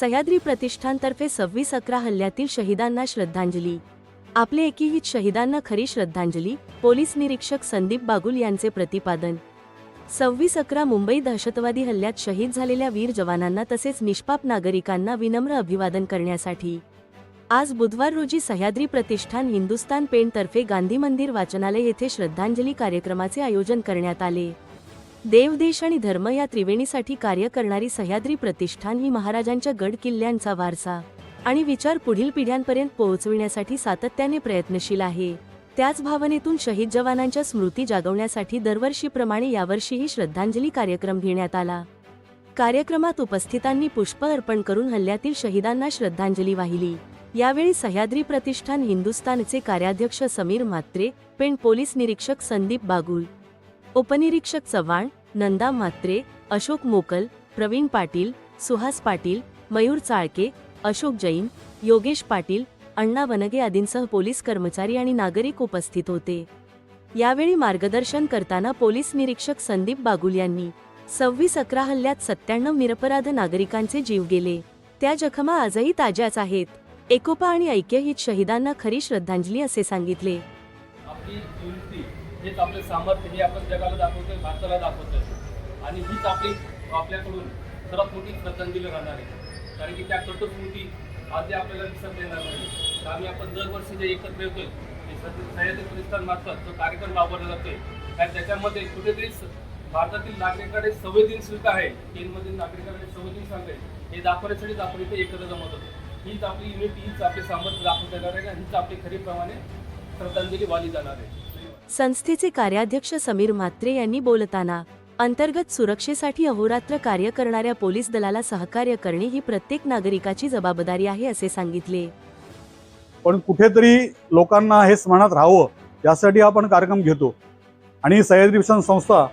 सह्याद्री प्रतिष्ठानतर्फे सव्वीस अकरा हल्ल्यातील शहीदांना श्रद्धांजली. आपले एकीहित शहीदांना खरी श्रद्धांजली पोलीस निरीक्षक संदीप बागुल यांचे प्रतिपादन. सव्वीस अकरा मुंबई दहशतवादी हल्ल्यात शहीद झालेल्या वीर जवानांना तसेच निष्पाप नागरिकांना विनम्र अभिवादन करण्यासाठी. आज बुधवार रोजी सह्याद्री प्रतिष्ठान हिंदुस्तान पेंटतर्फे गांधी मंदिर वाचनालय येथे श्रद्धांजली कार्यक्रमाचे आयोजन करण्यात आले. देवदेश आणि धर्म या त्रिवेणीसाठी कार्य करणारी सह्याद्री प्रतिष्ठान ही महाराजांच्या गड किल्ल्यांचा वारसा आणि विचार पुढील पिढ्यांपर्यंत पोहोचविण्यासाठी सातत्याने प्रयत्नशील आहे. त्याच भावनेतून शहीद जवानांच्या स्मृती जागवण्यासाठी दरवर्षीप्रमाणे यावर्षीही श्रद्धांजली कार्यक्रम घेण्यात आला. कार्यक्रमात उपस्थितांनी पुष्प अर्पण करून हल्ल्यातील शहीदांना श्रद्धांजली वाहिली. यावेळी सह्याद्री प्रतिष्ठान हिंदुस्थानचे कार्याध्यक्ष समीर म्हात्रे पेण पोलीस निरीक्षक संदीप बागुल उपनिरीक्षक चव्हाण नंदा म्हात्रे अशोक मोकल प्रवीण पाटील सुहास पाटील मयूर चाळके अशोक जैन योगेश पाटील अण्णा वनगे आदींसह पोलीस कर्मचारी आणि नागरिक उपस्थित होते. यावेळी मार्गदर्शन करताना पोलीस निरीक्षक संदीप बागुल यांनी सव्वीस अकरा हल्ल्यात सत्त्याण्णव निरपराध नागरिकांचे जीव गेले. त्या जखमा आजही ताज्याच आहेत. एकोपा आणि ऐक्य शहीदांना खरी श्रद्धांजली असे सांगितले. शक्ती हेच आपले सामर्थ्य हे आपण जगाला दाखवतोय भारताला दाखवतोय. आणि हीच आपली आपल्याकडून सर्वात मोठी श्रद्धांजली राहणार आहे. कारण की त्या कटस्मृती आज आपल्याला दिसत येणार नाही. तर आम्ही आपण दरवर्षी जे एकत्र येतोय सह्याद्री प्रतिष्ठान मार्फत जो कार्यक्रम राबवला जातोय आणि त्याच्यामध्ये कुठेतरी भारतातील नागरिकांकडे संवेदनशीलता आहे. केंद्रमधील नागरिकांकडे संवेदनशीलता आहे. हे दाखवण्यासाठीच आपण इथे एकत्र जमत होतो. हीच आपली युनिटी हीच आपले सामर्थ्य दाखवता येणार आहे आणि हीच आपली खरीप्रमाणे श्रद्धांजली वाली जाणार आहे. संस्थेचे कार्याध्यक्ष समीर म्हात्रे यांनी बोलताना अंतर्गत सुरक्षेसाठी अहोरात्र कार्य करणाऱ्या पोलीस दलाला सहकार्य करणे ही प्रत्येक नागरिकाची जबाबदारी आहे असे सांगितले. पण कुठेतरी लोकांना हे स्मरणात राहावं यासाठी आपण कार्यक्रम घेतो. आणि सह्याद्री मिशन संस्था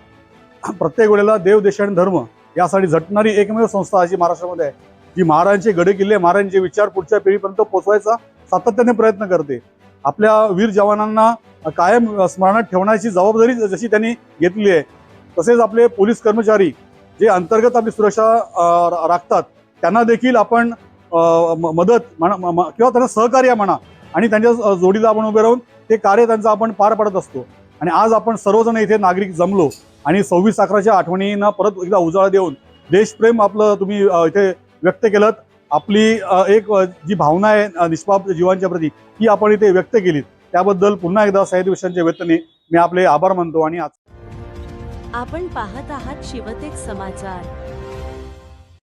प्रत्येक वेळेला देव देश आणि धर्म यासाठी झटणारी एकमेव संस्था अशी महाराष्ट्रामध्ये आहे. जी महाराजांचे गडे किल्ले महाराजांचे विचार पुढच्या पिढीपर्यंत पोचवायचा सातत्याने प्रयत्न करते. आपल्या वीर जवानांना कायम स्मरणात ठेवण्याची जबाबदारी जशी त्यांनी घेतली आहे तसेच आपले पोलीस कर्मचारी जे अंतर्गत आपली सुरक्षा राखतात त्यांना देखील आपण म- मदत म्हणा म- किंवा त्यांना सहकार्य म्हणा आणि त्यांच्या जोडीला आपण उभे राहून ते कार्य त्यांचं आपण पार पाडत असतो. आणि आज आपण सर्वजण इथे नागरिक जमलो आणि सव्वीस अकराच्या आठवणींना परत एकदा उजाळा देऊन देशप्रेम आपलं तुम्ही इथे व्यक्त केलं आपली एक जी भावना आहे निष्पाप जीवांच्या प्रती ती आपण इथे व्यक्त केली त्याबद्दल पुन्हा एकदा साहित्य विषयांच्या वेतने मी आपले आभार मानतो आणि आज आपण पाहत आहात शिवतेक समाचार.